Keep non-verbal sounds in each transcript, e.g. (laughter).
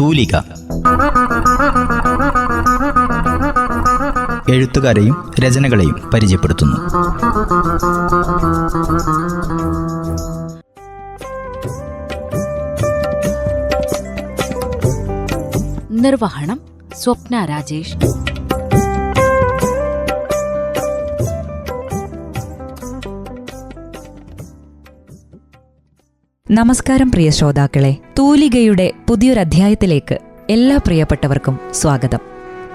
തൂലിക. എഴുത്തുകാരെയും രചനകളെയും പരിചയപ്പെടുത്തുന്നു. നിർവഹണം സ്വപ്ന രാജേഷ്. നമസ്കാരം പ്രിയ ശ്രോതാക്കളെ. തൂലികയുടെ പുതിയൊരധ്യായത്തിലേക്ക് എല്ലാ പ്രിയപ്പെട്ടവർക്കും സ്വാഗതം.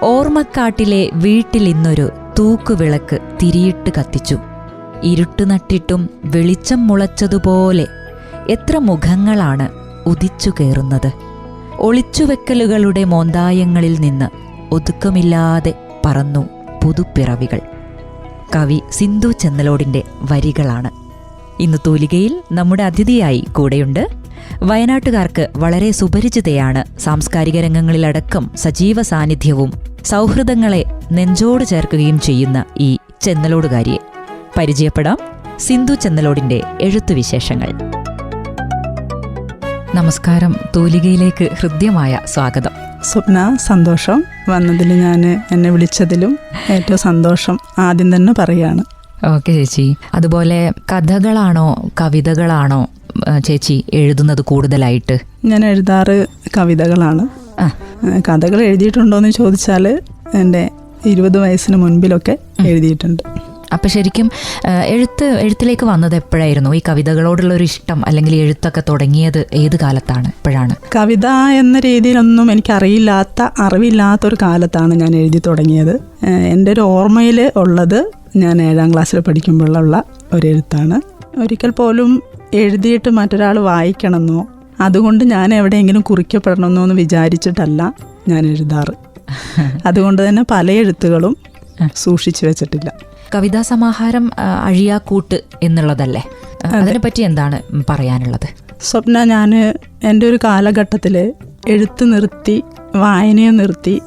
ഓർമ്മക്കാട്ടിലെ വീട്ടിൽ ഇന്നൊരു തൂക്കുവിളക്ക് തിരിയിട്ട് കത്തിച്ചു. ഇരുട്ട് നട്ടിട്ടും വെളിച്ചം മുളച്ചതുപോലെ എത്ര മുഖങ്ങളാണ് ഉദിച്ചു കയറുന്നത്. ഒളിച്ചുവെക്കലുകളുടെ മോന്തായങ്ങളിൽ നിന്ന് ഒതുക്കമില്ലാതെ പറന്നു പുതുപ്പിറവികൾ കവി സിന്ധു ചെന്നലോടിന്റെ വരികളാണ്. ഇന്ന് തൂലികയിൽ നമ്മുടെ അതിഥിയായി കൂടെയുണ്ട്. വയനാട്ടുകാർക്ക് വളരെ സുപരിചിതയാണ് സാംസ്കാരിക രംഗങ്ങളിലടക്കം സജീവ സാന്നിധ്യവും സൗഹൃദങ്ങളെ നെഞ്ചോട് ചേർക്കുകയും ചെയ്യുന്ന ഈ ചെന്നലോടുകാരിയെ. പരിചയപ്പെടാം സിന്ധു ചെന്നലോടിന്റെ എഴുത്തുവിശേഷങ്ങൾ നമസ്കാരം. തൂലികയിലേക്ക് ഹൃദ്യമായ സ്വാഗതം. സ്വപ്ന സന്തോഷം. വന്നതിൽ ഞാൻ എന്നെ വിളിച്ചതിലും ഏറ്റവും സന്തോഷം ആദ്യം തന്നെ പറയാണ്. ഓക്കെ ചേച്ചി. അതുപോലെ കഥകളാണോ കവിതകളാണോ ചേച്ചി എഴുതുന്നത് കൂടുതലായിട്ട്? ഞാൻ എഴുതാറ് കവിതകളാണ്. കഥകൾ എഴുതിയിട്ടുണ്ടോ എന്ന് ചോദിച്ചാൽ എന്റെ ഇരുപത് വയസ്സിന് മുൻപിലൊക്കെ എഴുതിയിട്ടുണ്ട്. അപ്പൊ ശരിക്കും എഴുത്ത് എഴുത്തിലേക്ക് വന്നത് എപ്പോഴായിരുന്നു? ഈ കവിതകളോടുള്ള ഒരു ഇഷ്ടം അല്ലെങ്കിൽ എഴുത്തൊക്കെ തുടങ്ങിയത് ഏത് കാലത്താണ് എപ്പോഴാണ് കവിത എന്ന രീതിയിലൊന്നും എനിക്കറിയില്ലാത്ത അറിവില്ലാത്ത ഒരു കാലത്താണ് ഞാൻ എഴുതി തുടങ്ങിയത്. എന്റെ ഒരു ഓർമ്മയിൽ ഉള്ളത് ഞാൻ ഏഴാം ക്ലാസ്സിൽ പഠിക്കുമ്പോഴുള്ള ഒരു എഴുത്താണ്. ഒരിക്കൽ പോലും എഴുതിയിട്ട് മറ്റൊരാൾ വായിക്കണമെന്നോ അതുകൊണ്ട് ഞാൻ എവിടെയെങ്കിലും കുറിക്കപ്പെടണമെന്നോ എന്ന് വിചാരിച്ചിട്ടല്ല ഞാൻ എഴുതാറ്. (laughs) അതുകൊണ്ട് തന്നെ പല എഴുത്തുകളും സൂക്ഷിച്ചു വെച്ചിട്ടില്ല. കവിതാ സമാഹാരം അഴിയാക്കൂട്ട് എന്നുള്ളതല്ലേ? അതിനെപ്പറ്റി എന്താണ് പറയാനുള്ളത്? സ്വപ്ന ഞാൻ എന്റെ ഒരു കാലഘട്ടത്തിൽ എഴുത്ത് നിർത്തി വായനയെ നിർത്തി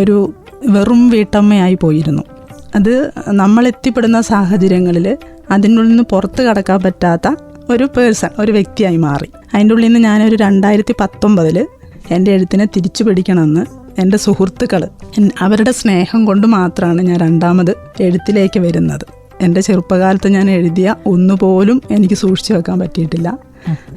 ഒരു വെറും വീട്ടമ്മയായി പോയിരുന്നു. അത് നമ്മൾ എത്തിപ്പെടുന്ന സാഹചര്യങ്ങളിൽ അതിനുള്ളിൽ ഉള്ളിൽ നിന്ന് പുറത്ത് കടക്കാൻ പറ്റാത്ത ഒരു പേഴ്സൺ ഒരു വ്യക്തിയായി മാറി. അതിന്റെ ഉള്ളിൽ നിന്ന് ഞാനൊരു രണ്ടായിരത്തി പത്തൊമ്പതിൽ എന്റെ എഴുത്തിനെ തിരിച്ചു പിടിക്കണമെന്ന് എന്റെ സുഹൃത്തുക്കൾ അവരുടെ സ്നേഹം കൊണ്ട് മാത്രമാണ് ഞാൻ രണ്ടാമത് എഴുത്തിലേക്ക് വരുന്നത്. എന്റെ ചെറുപ്പകാലത്ത് ഞാൻ എഴുതിയ ഒന്നുപോലും എനിക്ക് സൂക്ഷിച്ചു വെക്കാൻ പറ്റിയിട്ടില്ല.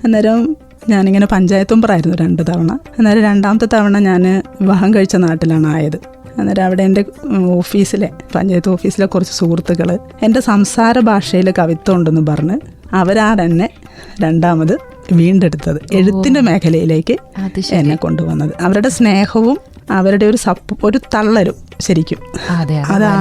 അന്നേരം ഞാനിങ്ങനെ പഞ്ചായത്ത് മെമ്പറായിരുന്നു രണ്ട് തവണ. അന്നേരം രണ്ടാമത്തെ തവണ ഞാൻ വിവാഹം കഴിച്ച നാട്ടിലാണ് ആയത്. അന്നേരം അവിടെ എന്റെ ഓഫീസിലെ പഞ്ചായത്ത് ഓഫീസിലെ കുറച്ച് സുഹൃത്തുക്കൾ എന്റെ സംസാര ഭാഷയിൽ കവിത്വം ഉണ്ടെന്ന് പറഞ്ഞ് അവരാണ് എന്നെ രണ്ടാമത് വീണ്ടെടുത്തത്. എഴുത്തിന്റെ മേഖലയിലേക്ക് എന്നെ കൊണ്ടുവന്നത്. അവരുടെ സ്നേഹവും അവരുടെ ഒരു സപ്പ് ഒരു തള്ളരും ശരിക്കും.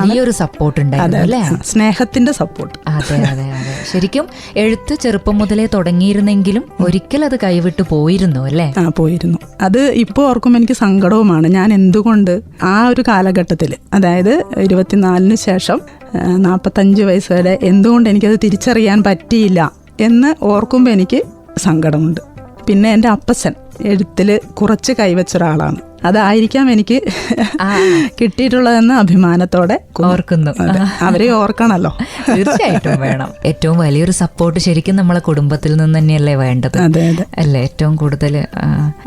വലിയൊരു സപ്പോർട്ട് അല്ലേ? സ്നേഹത്തിന്റെ സപ്പോർട്ട് അതെ അതെ അതെ. ശരിക്കും എഴുത്ത് ചെറുപ്പം മുതലേ തുടങ്ങിയിരുന്നെങ്കിലും ഒരിക്കൽ അത് കൈവിട്ട് പോയിരുന്നു അല്ലേ? ആ പോയിരുന്നു. അത് ഇപ്പോൾ ഓർക്കുമ്പോൾ എനിക്ക് സങ്കടവുമാണ്. ഞാൻ എന്തുകൊണ്ട് ആ ഒരു കാലഘട്ടത്തിൽ അതായത് ഇരുപത്തിനാലിന് ശേഷം നാൽപ്പത്തഞ്ച് വയസ്സ് വരെ എന്തുകൊണ്ട് എനിക്കത് തിരിച്ചറിയാൻ പറ്റിയില്ല എന്ന് ഓർക്കുമ്പോൾ എനിക്ക് സങ്കടമുണ്ട്. പിന്നെ എന്റെ അപ്പച്ചൻ എഴുത്തിൽ കുറച്ച് കൈവച്ച ഒരാളാണ് അതായിരിക്കാം എനിക്ക് കിട്ടിയിട്ടുള്ളതെന്ന് അഭിമാനത്തോടെ ഓർക്കുന്നു. അവരെ ഓർക്കണല്ലോ. തീർച്ചയായിട്ടും വേണം. ഏറ്റവും വലിയൊരു സപ്പോർട്ട് ശരിക്കും നമ്മളെ കുടുംബത്തിൽ നിന്ന് തന്നെയല്ലേ വേണ്ടത്. അല്ലേ? ഏറ്റവും കൂടുതൽ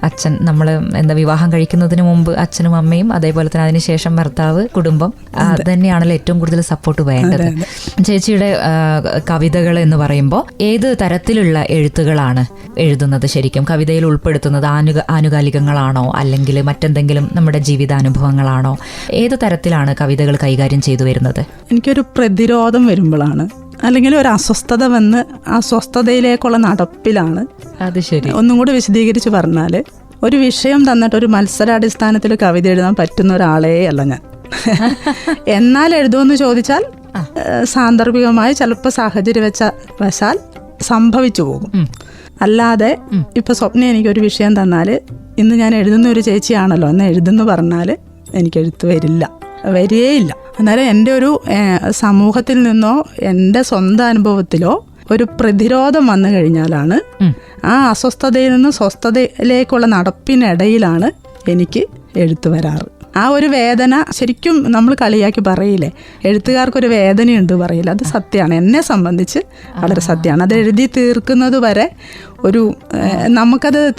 അച്ഛൻ നമ്മൾ എന്താ വിവാഹം കഴിക്കുന്നതിന് മുമ്പ് അച്ഛനും അമ്മയും അതേപോലെ തന്നെ അതിനുശേഷം ഭർത്താവ് കുടുംബം അത്. തന്നെയാണല്ലോ ഏറ്റവും കൂടുതൽ സപ്പോർട്ട് വേണ്ടത്. ചേച്ചിയുടെ കവിതകൾ എന്ന് പറയുമ്പോൾ ഏത് തരത്തിലുള്ള എഴുത്തുകളാണ് എഴുതുന്നത് ശരിക്കും? കവിതയിൽ ഉൾപ്പെടുത്തുന്നത് ആനുക ആനുകാലികങ്ങളാണോ? അല്ലെങ്കിൽ മറ്റെന്തെങ്കിലും നമ്മുടെ ജീവിതാനുഭവങ്ങളാണോ? ഏത് തരത്തിലാണ് കവിതകൾ കൈകാര്യം ചെയ്തു വരുന്നത്? എനിക്കൊരു പ്രതിരോധം വരുമ്പോഴാണ്. അല്ലെങ്കിൽ ഒരു അസ്വസ്ഥത വന്ന് അസ്വസ്ഥതയിലേക്കുള്ള നടപ്പിലാണ്. അത് ശരി. ഒന്നും കൂടി വിശദീകരിച്ച് പറഞ്ഞാൽ ഒരു വിഷയം തന്നിട്ട് ഒരു മത്സരാടിസ്ഥാനത്തിൽ കവിത എഴുതാൻ പറ്റുന്ന ഒരാളേ അല്ല ഞാൻ. (laughs) എന്നാൽ എഴുതുമെന്ന് ചോദിച്ചാൽ സാന്ദർഭികമായി ചിലപ്പോൾ സാഹചര്യം വെച്ച വശാൽ സംഭവിച്ചു പോകും. അല്ലാതെ ഇപ്പൊ സ്വപ്ന എനിക്കൊരു വിഷയം തന്നാൽ ഇന്ന് ഞാൻ എഴുതുന്ന ഒരു ചേച്ചിയാണല്ലോ. എന്ന് എഴുതുന്നു പറഞ്ഞാൽ എനിക്ക് എഴുത്ത് വരില്ല. വരികയില്ല. അന്നേരം എന്റെ ഒരു സമൂഹത്തിൽ നിന്നോ എന്റെ സ്വന്തം അനുഭവത്തിലോ ഒരു പ്രതിരോധം വന്നു കഴിഞ്ഞാലാണ് ആ അസ്വസ്ഥതയിൽ നിന്ന് സ്വസ്ഥതയിലേക്കുള്ള നടപ്പിനിടയിലാണ് എനിക്ക് എഴുത്ത് വരാറ്. ആ ഒരു വേദന ശരിക്കും നമ്മൾ കളിയാക്കി പറയില്ലേ? എഴുത്തുകാർക്കൊരു വേദനയുണ്ട് പറയില്ല. അത് സത്യമാണ്. എന്നെ സംബന്ധിച്ച് വളരെ സത്യമാണ്. അത് എഴുതി തീർക്കുന്നത് വരെ ഒരു നമുക്കത്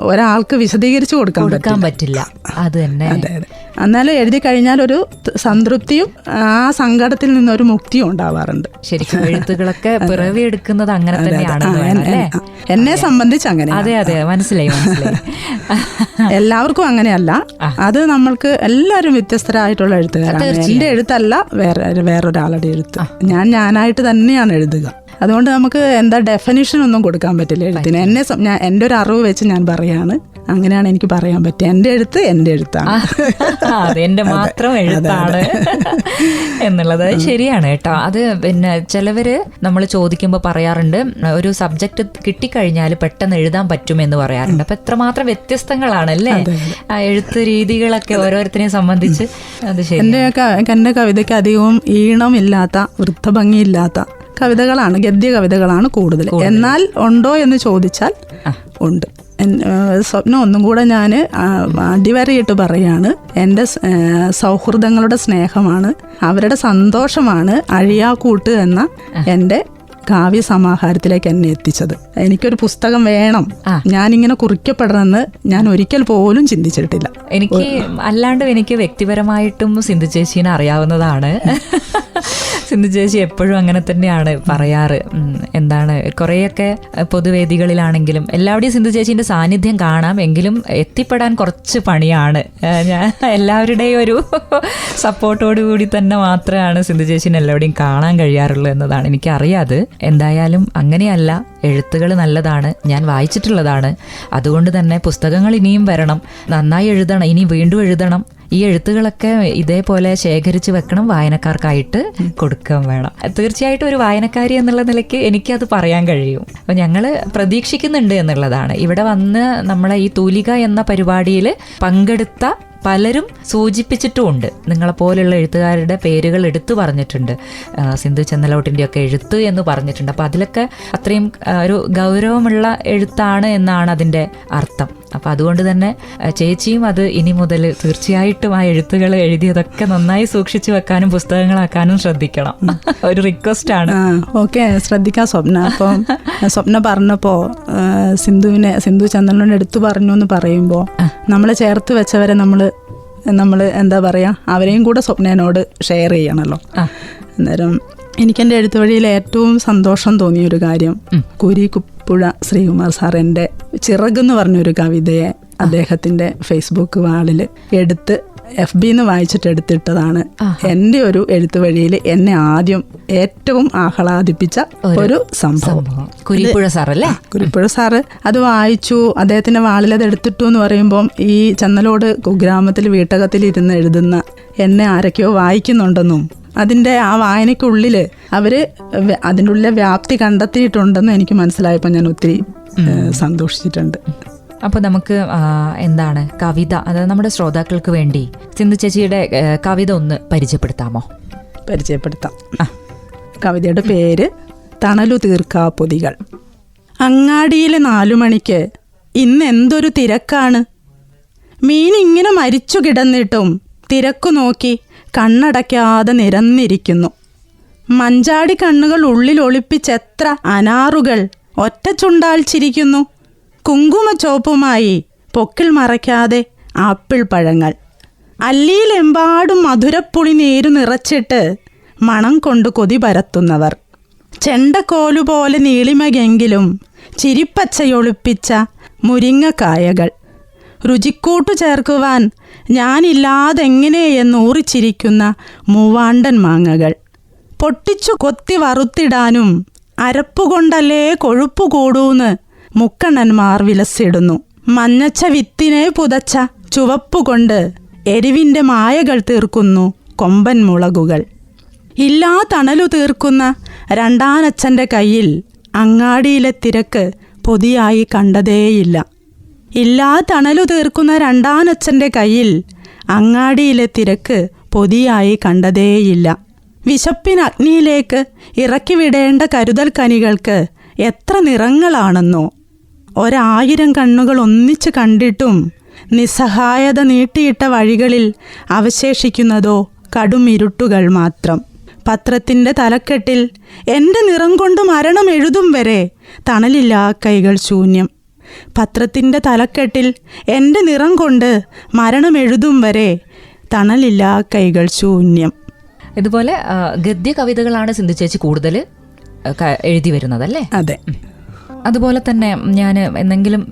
ഒരാൾക്ക് വിശദീകരിച്ചു കൊടുക്കാൻ കൊടുക്കാൻ പറ്റില്ല. അത് തന്നെ. അതെ അതെ. എന്നാലും എഴുതി കഴിഞ്ഞാൽ ഒരു സംതൃപ്തിയും ആ സങ്കടത്തിൽ നിന്നൊരു മുക്തിയും ഉണ്ടാവാറുണ്ട്. ശരിക്കും എഴുത്തുകളൊക്കെ പിറവിയെടുക്കുന്നത് അങ്ങനെ വേണം എന്നെ- സംബന്ധിച്ച് അങ്ങനെ അതെ അതെ. മനസ്സിലായി മനസ്സിലായി. (laughs) എല്ലാവർക്കും അങ്ങനെയല്ല. അത് നമ്മൾക്ക് എല്ലാവരും വ്യത്യസ്തരായിട്ടുള്ള എഴുത്തുകാരാണ്. എന്റെ എഴുത്തല്ല വേറെ വേറൊരാളുടെ എഴുത്ത്. ഞാൻ ഞാനായിട്ട് തന്നെയാണ് എഴുതുക. അതുകൊണ്ട് നമുക്ക് എന്താ ഡെഫിനിഷൻ ഒന്നും കൊടുക്കാൻ പറ്റില്ല എഴുത്തിന്. എന്നെ ഞാൻ എന്റെ ഒരു അറിവ് വെച്ച് ഞാൻ പറയാണ്. അങ്ങനെയാണ് എനിക്ക് പറയാൻ പറ്റുക എന്റെ എഴുത്ത് എന്റെ എഴുത്താണ്. (laughs) മാത്രം എഴുത്താണ്. (laughs) എന്നുള്ളത് ശരിയാണ് കേട്ടോ. അത് പിന്നെ ചിലവര് നമ്മൾ ചോദിക്കുമ്പോൾ പറയാറുണ്ട് ഒരു സബ്ജക്റ്റ് കിട്ടിക്കഴിഞ്ഞാൽ പെട്ടെന്ന് എഴുതാൻ പറ്റുമെന്ന് പറയാറുണ്ട്. അപ്പൊ എത്രമാത്രം വ്യത്യസ്തങ്ങളാണല്ലേ എഴുത്ത് രീതികളൊക്കെ ഓരോരുത്തരെയും സംബന്ധിച്ച് അത് ശരി എന്റെ ക- എന്റെ കവിതയ്ക്ക് അധികവും ഈണമില്ലാത്ത വൃത്തഭംഗിയില്ലാത്ത കവിതകളാണ് ഗദ്യ കവിതകളാണ് കൂടുതൽ. എന്നാൽ ഉണ്ടോ എന്ന് ചോദിച്ചാൽ ഉണ്ട്. സ്വപ്നം ഒന്നും കൂടെ ഞാൻ അടിവരയിട്ട് പറയാണ്. എന്റെ സൗഹൃദങ്ങളുടെ സ്നേഹമാണ് അവരുടെ സന്തോഷമാണ് അഴിയാക്കൂട്ട് എന്ന എന്റെ കാവ്യ സമാഹാരത്തിലേക്ക് എന്നെ എത്തിച്ചത്. എനിക്കൊരു പുസ്തകം വേണം. ഞാനിങ്ങനെ കുറിക്കപ്പെടണമെന്ന് ഞാൻ ഒരിക്കൽ പോലും ചിന്തിച്ചിട്ടില്ല. എനിക്ക് അല്ലാണ്ട് എനിക്ക് വ്യക്തിപരമായിട്ടും സിന്ധു ചേച്ചീനെ അറിയാവുന്നതാണ്. സിന്ധു ചേച്ചി എപ്പോഴും അങ്ങനെ തന്നെയാണ് പറയാറ്. എന്താണ് കുറേയൊക്കെ പൊതുവേദികളിലാണെങ്കിലും എല്ലാവരുടെയും സിന്ധു ചേച്ചിന്റെ സാന്നിധ്യം കാണാം. എങ്കിലും എത്തിപ്പെടാൻ കുറച്ച് പണിയാണ്. ഞാൻ എല്ലാവരുടെയും ഒരു സപ്പോർട്ടോടു കൂടി തന്നെ മാത്രമാണ് സിന്ധു ചേച്ചിനെ എല്ലാവരുടെയും കാണാൻ കഴിയാറുള്ളൂ എന്നതാണ് എനിക്കറിയാത്. എന്തായാലും അങ്ങനെയല്ല എഴുത്തുകൾ നല്ലതാണ് ഞാൻ വായിച്ചിട്ടുള്ളതാണ്. അതുകൊണ്ട് തന്നെ പുസ്തകങ്ങൾ ഇനിയും വരണം. നന്നായി എഴുതണം. ഇനി വീണ്ടും എഴുതണം. ഈ എഴുത്തുകളൊക്കെ ഇതേപോലെ ശേഖരിച്ച് വെക്കണം വായനക്കാർക്കായിട്ട് കൊടുക്കാൻ വേണം. തീർച്ചയായിട്ടും ഒരു വായനക്കാരി എന്നുള്ള നിലയ്ക്ക് എനിക്കത് പറയാൻ കഴിയും. അപ്പം ഞങ്ങൾ പ്രതീക്ഷിക്കുന്നുണ്ട് എന്നുള്ളതാണ്. ഇവിടെ വന്ന് നമ്മളെ ഈ തൂലിക എന്ന പരിപാടിയിൽ പങ്കെടുത്ത പലരും സൂചിപ്പിച്ചിട്ടുമുണ്ട്. നിങ്ങളെപ്പോലുള്ള എഴുത്തുകാരുടെ പേരുകൾ എടുത്തു പറഞ്ഞിട്ടുണ്ട്. സിന്ധു ചെന്നലോട്ടിന്റെ ഒക്കെ എഴുത്ത് എന്ന് പറഞ്ഞിട്ടുണ്ട്. അപ്പോൾ അതിലൊക്കെ അത്രയും ഒരു ഗൗരവമുള്ള എഴുത്താണ് എന്നാണ് അതിന്റെ അർത്ഥം. അപ്പോൾ അതുകൊണ്ട് തന്നെ ചേച്ചിയും അത് ഇനി മുതൽ തീർച്ചയായിട്ടും ആ എഴുത്തുകൾ എഴുതിയതൊക്കെ നന്നായി സൂക്ഷിച്ചു വെക്കാനും പുസ്തകങ്ങളാക്കാനും ശ്രദ്ധിക്കണം. ഒരു റിക്വസ്റ്റ് ആണ്. ഓക്കെ ശ്രദ്ധിക്കാം സ്വപ്ന. അപ്പം സ്വപ്ന പറഞ്ഞപ്പോൾ സിന്ധുവിനെ സിന്ധു ചന്ദ്രനോട് എടുത്തു പറഞ്ഞു എന്ന് പറയുമ്പോൾ നമ്മളെ ചേർത്ത് വെച്ചവരെ നമ്മൾ നമ്മൾ എന്താ പറയാ അവരെയും കൂടെ സ്വപ്നനോട് ഷെയർ ചെയ്യണമല്ലോ അന്നേരം എനിക്കെന്റെ എഴുത്ത് വഴിയിൽ ഏറ്റവും സന്തോഷം തോന്നിയ ഒരു കാര്യം കുരി കുപ്പുഴ ശ്രീകുമാർ സാർ എന്റെ ചിറകെന്ന് പറഞ്ഞൊരു കവിതയെ അദ്ദേഹത്തിന്റെ ഫേസ്ബുക്ക് വാളിൽ എടുത്ത് എഫ് ബി എന്ന് വായിച്ചിട്ട് എടുത്തിട്ടതാണ്. എന്റെ ഒരു എഴുത്തുവഴിയിൽ എന്നെ ആദ്യം ഏറ്റവും ആഹ്ലാദിപ്പിച്ച ഒരു സംഭവം. സംഭവം. കുരിപ്പുഴ സാറല്ലേ? കുരിപ്പുഴ സാറ് അത് വായിച്ചു അദ്ദേഹത്തിന്റെ വാളിൽ അത് എടുത്തിട്ടു എന്ന് പറയുമ്പം ഈ ചന്നലോട് കുഗ്രാമത്തിൽ വീട്ടകത്തിൽ ഇരുന്ന് എഴുതുന്ന എന്നെ ആരൊക്കെയോ വായിക്കുന്നുണ്ടെന്നും അതിന്റെ ആ വായനയ്ക്കുള്ളിൽ അവർ അതിന്റെ ഉള്ളിലെ വ്യാപ്തി കണ്ടെത്തിയിട്ടുണ്ടെന്ന് എനിക്ക് മനസ്സിലായപ്പോൾ ഞാൻ ഒത്തിരി സന്തോഷിച്ചിട്ടുണ്ട്. അപ്പോൾ നമുക്ക് എന്താണ് കവിത അതായത് നമ്മുടെ ശ്രോതാക്കൾക്ക് വേണ്ടി സിന്ധു ചേച്ചിയുടെ കവിത ഒന്ന് പരിചയപ്പെടുത്താമോ? പരിചയപ്പെടുത്താം. കവിതയുടെ പേര് തണലു തീർക്കാ പൊതികൾ. അങ്ങാടിയിലെ നാലു മണിക്ക് ഇന്ന് എന്തൊരു തിരക്കാണ്. മീൻ ഇങ്ങനെ മരിച്ചു കിടന്നിട്ടും തിരക്കു നോക്കി കണ്ണടയ്ക്കാതെ നിരന്നിരിക്കുന്നു. മഞ്ചാടി കണ്ണുകൾ ഉള്ളിൽ ഒളിപ്പിച്ചെത്ര അനാറുകൾ ഒറ്റച്ചുണ്ടാൽ ചിരിക്കുന്നു. കുങ്കുമച്ചോപ്പുമായി പൊക്കിൽ മറയ്ക്കാതെ ആപ്പിൾ പഴങ്ങൾ. അല്ലിയിലെമ്പാടും മധുരപ്പുളി നീരു നിറച്ചിട്ട് മണം കൊണ്ട് കൊതി പരത്തുന്നവർ. ചെണ്ടക്കോലുപോലെ നീളിമകെങ്കിലും ചിരിപ്പച്ചയൊളിപ്പിച്ച മുരിങ്ങക്കായകൾ രുചിക്കൂട്ടു ചേർക്കുവാൻ ഞാനില്ലാതെങ്ങനെയെന്ന് ഊറിച്ചിരിക്കുന്ന മൂവാണ്ടൻ മാങ്ങകൾ. പൊട്ടിച്ചു കൊത്തി വറുത്തിടാനും അരപ്പുകൊണ്ടല്ലേ കൊഴുപ്പു കൂടൂന്ന് മുക്കണ്ണന്മാർ വിലസിടുന്നു. മഞ്ഞച്ച വിത്തിനെ പുതച്ച ചുവപ്പുകൊണ്ട് എരിവിന്റെ മായകൾ തീർക്കുന്നു കൊമ്പൻ മുളകുകൾ. ഇല്ലാ തണലു തീർക്കുന്ന രണ്ടാനച്ഛന്റെ കയ്യിൽ അങ്ങാടിയിലെ തിരക്ക് പൊതിയായി കണ്ടതേയില്ല. ഇല്ലാ തണലു തീർക്കുന്ന രണ്ടാനച്ഛന്റെ കയ്യിൽ അങ്ങാടിയിലെ തിരക്ക് പൊതിയായി കണ്ടതേയില്ല. വിശപ്പിന് അഗ്നിയിലേക്ക് ഇറക്കി വിടേണ്ട കരുതൽ കനികൾക്ക് എത്ര നിറങ്ങളാണെന്നോ. ഒരായിരം കണ്ണുകൾ ഒന്നിച്ച് കണ്ടിട്ടും നിസ്സഹായത നീട്ടിയിട്ട വഴികളിൽ അവശേഷിക്കുന്നതോ കടുമിരുട്ടുകൾ മാത്രം. പത്രത്തിന്റെ തലക്കെട്ടിൽ എന്റെ നിറം കൊണ്ട് മരണം എഴുതും വരെ തണലില്ലാ കൈകൾ ശൂന്യം. പത്രത്തിന്റെ തലക്കെട്ടിൽ എന്റെ നിറം കൊണ്ട് മരണം എഴുതും വരെ തണലില്ല കൈകൾ ശൂന്യം. ഇതുപോലെ ഗദ്യ കവിതകളാണ് സിന്ധു ചേച്ചി കൂടുതൽ എഴുതി വരുന്നത് അല്ലേ അതെ അതുപോലെ തന്നെ ഞാൻ എന്തെങ്കിലും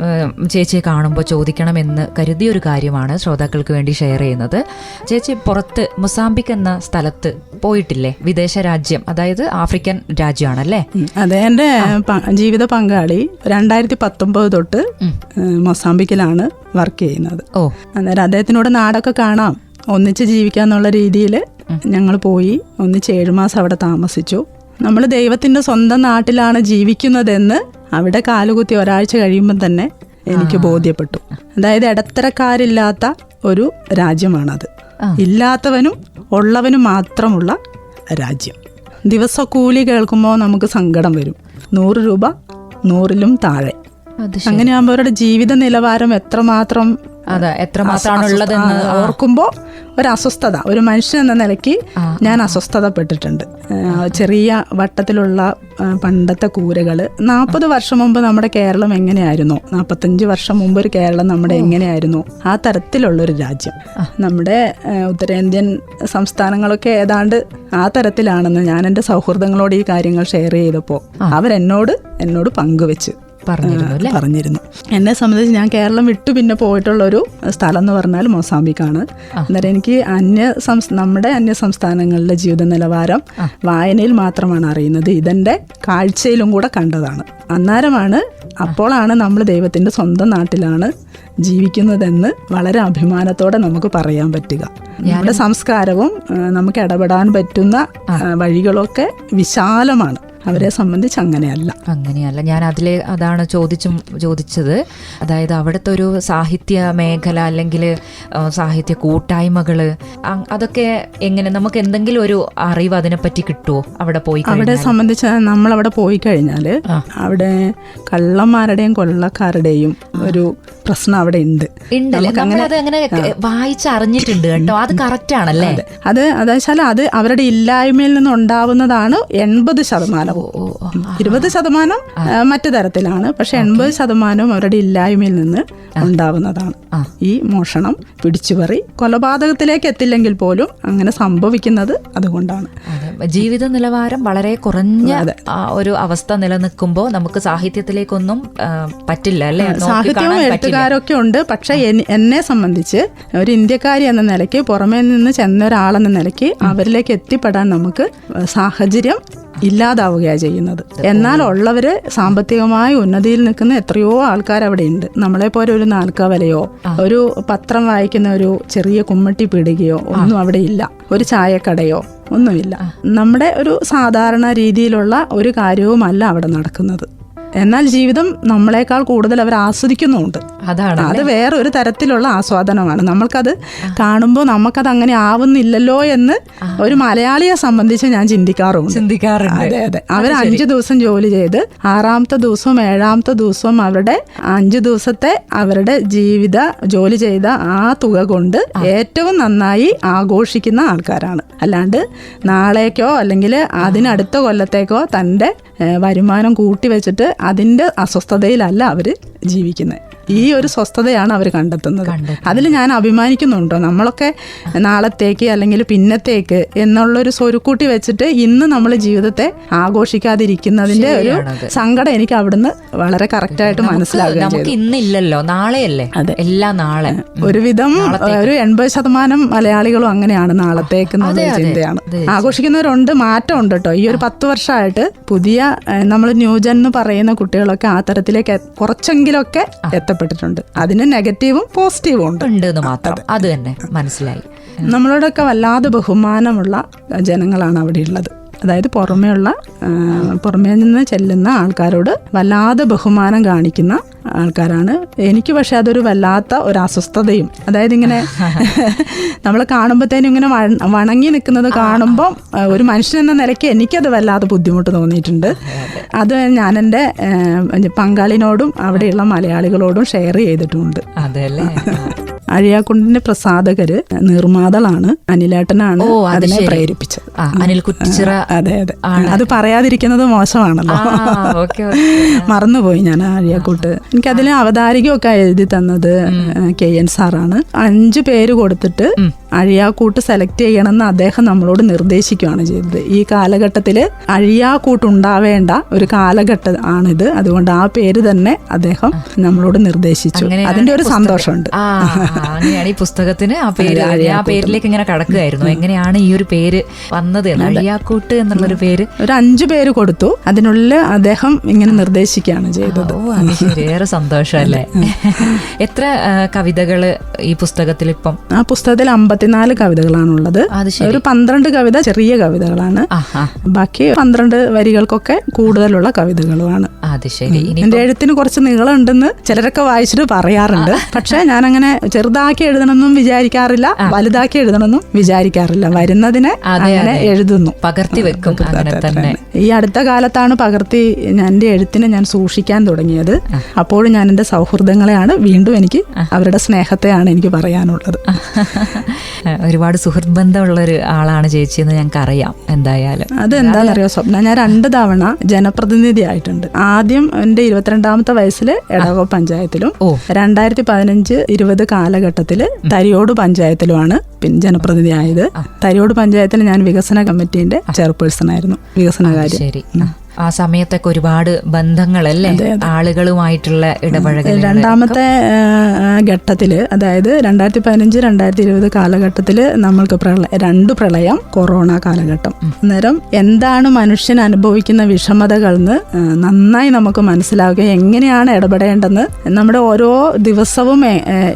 ചേച്ചിയെ കാണുമ്പോൾ ചോദിക്കണമെന്ന് കരുതിയ ഒരു കാര്യമാണ് ശ്രോതാക്കൾക്ക് വേണ്ടി ഷെയർ ചെയ്യുന്നത്. ചേച്ചി പുറത്ത് മൊസാംബിക് എന്ന സ്ഥലത്ത് പോയിട്ടില്ലേ? വിദേശ രാജ്യം അതായത് ആഫ്രിക്കൻ രാജ്യമാണല്ലേ. അതെ എന്റെ ജീവിത പങ്കാളി രണ്ടായിരത്തി പത്തൊമ്പത് തൊട്ട് മൊസാംബിക്കിലാണ് വർക്ക് ചെയ്യുന്നത്. ഓ. അന്നേരം അദ്ദേഹത്തിനോട് നാടൊക്കെ കാണാം. ഒന്നിച്ച് ജീവിക്കാന്നുള്ള രീതിയിൽ ഞങ്ങൾ പോയി. ഒന്നിച്ച് ഏഴുമാസം അവിടെ താമസിച്ചു. നമ്മൾ ദൈവത്തിന്റെ സ്വന്തം നാട്ടിലാണ് ജീവിക്കുന്നതെന്ന് അവിടെ കാലുകുത്തി ഒരാഴ്ച കഴിയുമ്പം തന്നെ എനിക്ക് ബോധ്യപ്പെട്ടു. അതായത് ഇടത്തരക്കാരില്ലാത്ത ഒരു രാജ്യമാണത്. ഇല്ലാത്തവനും ഉള്ളവനും മാത്രമുള്ള രാജ്യം. ദിവസക്കൂലി കേൾക്കുമ്പോൾ നമുക്ക് സങ്കടം വരും. നൂറ് രൂപ നൂറിലും താഴെ. അങ്ങനെയാകുമ്പോൾ അവരുടെ ജീവിത നിലവാരം എത്രമാത്രം അതെ എത്രമാത്രമാണ് ഉള്ളതെന്ന് ആ, ഓർക്കുമ്പോൾ ഒരു അസ്വസ്ഥത ഒരു മനുഷ്യൻ എന്ന നിലയ്ക്ക് ഞാൻ അസ്വസ്ഥതപ്പെട്ടിട്ടുണ്ട്. ചെറിയ വട്ടത്തിലുള്ള പണ്ടത്തെ കൂരകൾ നാൽപ്പത് വർഷം മുമ്പ് നമ്മുടെ കേരളം എങ്ങനെയായിരുന്നു? നാൽപ്പത്തഞ്ച് വർഷം മുമ്പ് ഒരു കേരളം നമ്മുടെ എങ്ങനെയായിരുന്നു? ആ തരത്തിലുള്ളൊരു രാജ്യം. നമ്മുടെ ഉത്തരേന്ത്യൻ സംസ്ഥാനങ്ങളൊക്കെ ഏതാണ്ട് ആ തരത്തിലാണെന്ന് ഞാൻ എന്റെ സൗഹൃദങ്ങളോട് ഈ കാര്യങ്ങൾ ഷെയർ ചെയ്തപ്പോൾ അവരെന്നോട് എന്നോട് പങ്കുവെച്ച്. പറഞ്ഞിരുന്നു അല്ലേ? പറഞ്ഞിരുന്നു. എന്നെ സംബന്ധിച്ച് ഞാൻ കേരളം വിട്ടു പിന്നെ പോയിട്ടുള്ള ഒരു സ്ഥലം എന്ന് പറഞ്ഞാൽ മൊസാമ്പിക്കാണ് അന്നേരം എനിക്ക് അന്യ നമ്മുടെ അന്യ സംസ്ഥാനങ്ങളിലെ ജീവിത നിലവാരം വായനയിൽ മാത്രമാണ് അറിയുന്നത്. ഇതെന്റെ കാഴ്ചയിലും കൂടെ കണ്ടതാണ്. അന്നേരമാണ് അപ്പോഴാണ് നമ്മൾ ദൈവത്തിന്റെ സ്വന്തം നാട്ടിലാണ് ജീവിക്കുന്നതെന്ന് വളരെ അഭിമാനത്തോടെ നമുക്ക് പറയാൻ പറ്റുക. നമ്മുടെ സംസ്കാരവും നമുക്ക് ഇടപെടാൻ പറ്റുന്ന വഴികളൊക്കെ വിശാലമാണ്. അവരെ സംബന്ധിച്ച് അങ്ങനെയല്ല. അങ്ങനെയല്ല. ഞാൻ അതിലെ അതാണ് ചോദിച്ചും ചോദിച്ചത്. അതായത് അവിടുത്തെ ഒരു സാഹിത്യ മേഖല അല്ലെങ്കിൽ സാഹിത്യ കൂട്ടായ്മകൾ അതൊക്കെ എങ്ങനെ നമുക്ക് എന്തെങ്കിലും ഒരു അറിവ് അതിനെപ്പറ്റി കിട്ടുമോ അവിടെ പോയി അവിടെ? സംബന്ധിച്ച് നമ്മൾ അവിടെ പോയി കഴിഞ്ഞാൽ അവിടെ കള്ളന്മാരുടെയും കൊള്ളക്കാരുടെയും ഒരു പ്രശ്നം അവിടെ ഉണ്ട്. അങ്ങനെ വായിച്ചറിഞ്ഞിട്ടുണ്ട് കേട്ടോ. അത് കറക്റ്റ് ആണല്ലേ? അത്. അതായത് അത് അവരുടെ ഇല്ലായ്മയിൽ നിന്ന് ഉണ്ടാവുന്നതാണ് എൺപത് ശതമാനവും ഇരുപത് ശതമാനം മറ്റു തരത്തിലാണ്. പക്ഷെ എൺപത് ശതമാനവും അവരുടെ ഇല്ലായ്മയിൽ നിന്ന് ഉണ്ടാവുന്നതാണ്. ഈ മോഷണം പിടിച്ചുപറി കൊലപാതകത്തിലേക്ക് എത്തില്ലെങ്കിൽ പോലും അങ്ങനെ സംഭവിക്കുന്നത് അതുകൊണ്ടാണ്. ജീവിത നിലവാരം വളരെ കുറഞ്ഞ ഒരു അവസ്ഥ നിലനിൽക്കുമ്പോൾ നമുക്ക് സാഹിത്യത്തിലേക്കൊന്നും പറ്റില്ല അല്ലെ? സാഹിത്യവും എഴുത്തുകാരൊക്കെ ഉണ്ട്. പക്ഷെ എന്നെ സംബന്ധിച്ച് ഒരു ഇന്ത്യക്കാരി എന്ന നിലയ്ക്ക് പുറമേ നിന്ന് ചെന്ന ഒരാളെന്ന നിലയ്ക്ക് അവരിലേക്ക് എത്തിപ്പെടാൻ നമുക്ക് സാഹചര്യം ഇല്ലാതാവുകയാണ് ചെയ്യുന്നത്. എന്നാൽ ഉള്ളവർ സാമ്പത്തികമായി ഉന്നതിയിൽ നിൽക്കുന്ന എത്രയോ ആൾക്കാർ അവിടെ ഉണ്ട് നമ്മളെ പോലെ ഒരു നാൽക്കാവലയോ ഒരു പത്രം വായിക്കുന്ന ഒരു ചെറിയ കുമ്മട്ടി പീടികയോ ഒന്നും അവിടെ ഇല്ല ഒരു ചായക്കടയോ ഒന്നുമില്ല. നമ്മുടെ ഒരു സാധാരണ രീതിയിലുള്ള ഒരു കാര്യവുമല്ല അവിടെ നടക്കുന്നത്. എന്നാൽ ജീവിതം നമ്മളെക്കാൾ കൂടുതൽ അവർ ആസ്വദിക്കുന്നുമുണ്ട്. അതാണ് അത് വേറൊരു ഒരു തരത്തിലുള്ള ആസ്വാദനമാണ്. നമ്മൾക്കത് കാണുമ്പോൾ നമുക്കത് അങ്ങനെ ആവുന്നില്ലല്ലോ എന്ന് ഒരു മലയാളിയെ സംബന്ധിച്ച് ഞാൻ ചിന്തിക്കാറുണ്ട്. ചിന്തിക്കാറുണ്ട്. അതെ അതെ. അവർ അഞ്ചു ദിവസം ജോലി ചെയ്ത് ആറാമത്തെ ദിവസവും ഏഴാമത്തെ ദിവസവും അവരുടെ അഞ്ചു ദിവസത്തെ അവരുടെ ജീവിത ജോലി ചെയ്ത ആ തുക കൊണ്ട് ഏറ്റവും നന്നായി ആഘോഷിക്കുന്ന ആൾക്കാരാണ്. അല്ലാണ്ട് നാളേക്കോ അല്ലെങ്കിൽ അതിനടുത്ത കൊല്ലത്തേക്കോ തന്റെ വരുമാനം കൂട്ടി വെച്ചിട്ട് അതിന്റെ അസ്വസ്ഥതയിലല്ല അവർ ജീവിക്കുന്നത് ഈ ഒരു സ്വസ്ഥതയാണ് അവർ കണ്ടെത്തുന്നത്. അതിൽ ഞാൻ അഭിമാനിക്കുന്നുണ്ടോ? നമ്മളൊക്കെ നാളത്തേക്ക് അല്ലെങ്കിൽ പിന്നത്തേക്ക് എന്നുള്ളൊരു സ്വരുക്കൂട്ടി വെച്ചിട്ട് ഇന്ന് നമ്മൾ ജീവിതത്തെ ആഘോഷിക്കാതിരിക്കുന്നതിന്റെ ഒരു സങ്കടം എനിക്ക് അവിടുന്ന് വളരെ കറക്റ്റായിട്ട് മനസ്സിലാകും നമുക്ക് ഇന്നില്ലല്ലോ നാളെയല്ലേ? എല്ലാ നാളെ. ഒരുവിധം ഒരു എൺപത് ശതമാനം മലയാളികളും അങ്ങനെയാണ് നാളത്തേക്ക് എന്നുള്ള ചിന്തയാണ്. ആഘോഷിക്കുന്നവരുണ്ട് മാറ്റം ഉണ്ട് കേട്ടോ. ഈ ഒരു പത്ത് വർഷമായിട്ട് പുതിയ നമ്മൾ ന്യൂജൻ എന്ന് പറയുന്ന കുട്ടികളൊക്കെ ആ തരത്തിലേക്ക് കുറച്ചെങ്കിലൊക്കെ കുറച്ചെങ്കിലൊക്കെ എത്തപ്പെട്ടിട്ടുണ്ട് അതിന് നെഗറ്റീവും പോസിറ്റീവും ഉണ്ട്. ഉണ്ടെന്ന് മാത്രം. അത്. തന്നെ. മനസ്സിലായി. നമ്മളോടൊക്കെ വല്ലാതെ ബഹുമാനമുള്ള ജനങ്ങളാണ് അവിടെ ഉള്ളത്. അതായത് പുറമേയുള്ള പുറമേ നിന്ന് ചെല്ലുന്ന ആൾക്കാരോട് വല്ലാതെ ബഹുമാനം കാണിക്കുന്ന ആൾക്കാരാണ്. എനിക്ക് പക്ഷെ അതൊരു വല്ലാത്ത ഒരു അസ്വസ്ഥതയും അതായത് ഇങ്ങനെ (laughs) നമ്മൾ കാണുമ്പോഴത്തേനും ഇങ്ങനെ വണങ്ങി നിൽക്കുന്നത് കാണുമ്പം ഒരു മനുഷ്യൻ എന്ന നിലയ്ക്ക് എനിക്കത് വല്ലാതെ ബുദ്ധിമുട്ട് തോന്നിയിട്ടുണ്ട്. അത് ഞാൻ എന്റെ പങ്കാളിനോടും അവിടെയുള്ള മലയാളികളോടും ഷെയർ ചെയ്തിട്ടുമുണ്ട് അതെ അഴിയാക്കുണ്ടിന്റെ പ്രസാധകര് നിർമാതളാണ് അനിലേട്ടനാണ് അതിനെ പ്രേരിപ്പിച്ചത്. അനിൽ കുറ്റിച്ചിറ അതെ അതെ. അത് പറയാതിരിക്കുന്നത് മോശമാണല്ലോ. (laughs) മറന്നുപോയി ഞാൻ അഴിയാക്കൂട്ട്. എനിക്കതിൽ അവതാരികയൊക്കെ എഴുതി തന്നത് കെ എൻ സാറാണ്. അഞ്ച് പേര് കൊടുത്തിട്ട് അഴിയാക്കൂട്ട് സെലക്ട് ചെയ്യണമെന്ന് അദ്ദേഹം നമ്മളോട് നിർദ്ദേശിക്കുകയാണ് ചെയ്തത്. ഈ കാലഘട്ടത്തിൽ അഴിയാക്കൂട്ട് ഉണ്ടാവേണ്ട ഒരു കാലഘട്ടം ആണിത്. അതുകൊണ്ട് ആ പേര് തന്നെ അദ്ദേഹം നമ്മളോട് നിർദ്ദേശിച്ചു. അതിന്റെ ഒരു സന്തോഷമുണ്ട്. അങ്ങനെയാണ് ഈ പുസ്തകത്തിന് ആ പേര്. ആ പേരിലേക്ക് ഇങ്ങനെ കടക്കുകയായിരുന്നു. എങ്ങനെയാണ് ഈ ഒരു പേര് വന്നത്? അഴിയാക്കൂട്ട് എന്നുള്ളൊരു പേര്. ഒരു അഞ്ചു പേര് കൊടുത്തു. അതിനുള്ളിൽ അദ്ദേഹം ഇങ്ങനെ നിർദ്ദേശിക്കുകയാണ് ചെയ്തത്. ഏറെ സന്തോഷമല്ലേ? എത്ര കവിതകൾ ഈ പുസ്തകത്തിൽ ഇപ്പം? ആ പുസ്തകത്തിൽ അമ്പത്തിനാല് കവിതകളാണുള്ളത്. ഉള്ളത് ഒരു പന്ത്രണ്ട് കവിത ചെറിയ കവിതകളാണ്. ബാക്കി പന്ത്രണ്ട് വരികൾക്കൊക്കെ കൂടുതലുള്ള കവിതകളുമാണ്. അത് ശരി. എന്റെ എഴുത്തിന് കുറച്ച് നീളം ഉണ്ടെന്ന് ചിലരൊക്കെ വായിച്ചിട്ട് പറയാറുണ്ട്. പക്ഷെ ഞാൻ അങ്ങനെ ചെറുതാക്കി എഴുതണമെന്നും വിചാരിക്കാറില്ല വലുതാക്കി എഴുതണമെന്നും വിചാരിക്കാറില്ല. വരുന്നതിനെ അങ്ങനെ എഴുതുന്നു. പകർത്തി വെക്കും തന്നെ. ഈ അടുത്ത കാലത്താണ് പകർത്തി ഞാൻ എന്റെ എഴുത്തിനെ ഞാൻ സൂക്ഷിക്കാൻ തുടങ്ങിയത്. അപ്പോഴും ഞാൻ എന്റെ സൗഹൃദങ്ങളെയാണ് വീണ്ടും എനിക്ക് അവരുടെ സ്നേഹത്തെയാണ് എനിക്ക് പറയാനുള്ളത്. ഒരുപാട് സുഹൃത്ത് ബന്ധമുള്ള ഒരു ആളാണ് ചേച്ചി എന്ന് ഞങ്ങൾക്ക് അറിയാം എന്തായാലും. അത് എന്താണെന്നറിയോ സ്വപ്ന? ഞാൻ രണ്ട് തവണ ജനപ്രതിനിധി ആയിട്ടുണ്ട് ആദ്യം എന്റെ ഇരുപത്തിരണ്ടാമത്തെ വയസ്സിൽ എടവ പഞ്ചായത്തിലും. രണ്ടായിരത്തി പതിനഞ്ച് ഇരുപത് കാലഘട്ടത്തിൽ തരിയോട് പഞ്ചായത്തിലുമാണ് പിന്നെ ജനപ്രതിനിധി ആയത് തരിയോട് പഞ്ചായത്തിൽ ഞാൻ വികസന കമ്മിറ്റീന്റെ ചെയർപേഴ്സൺ ആയിരുന്നു. വികസനകാര്യം ശരി. ആ. സമയത്തൊക്കെ ഒരുപാട് ബന്ധങ്ങളല്ലേ? ആളുകളുമായിട്ടുള്ള ഇടപഴകൽ രണ്ടാമത്തെ ഘട്ടത്തിൽ അതായത് രണ്ടായിരത്തി പതിനഞ്ച് രണ്ടായിരത്തി ഇരുപത് കാലഘട്ടത്തിൽ നമ്മൾക്ക് പ്രളയ രണ്ട് പ്രളയം കൊറോണ കാലഘട്ടം. അന്നേരം എന്താണ് മനുഷ്യൻ അനുഭവിക്കുന്ന വിഷമതകൾ എന്ന് നന്നായി നമുക്ക് മനസ്സിലാവുക എങ്ങനെയാണ് ഇടപെടേണ്ടെന്ന് നമ്മുടെ ഓരോ ദിവസവും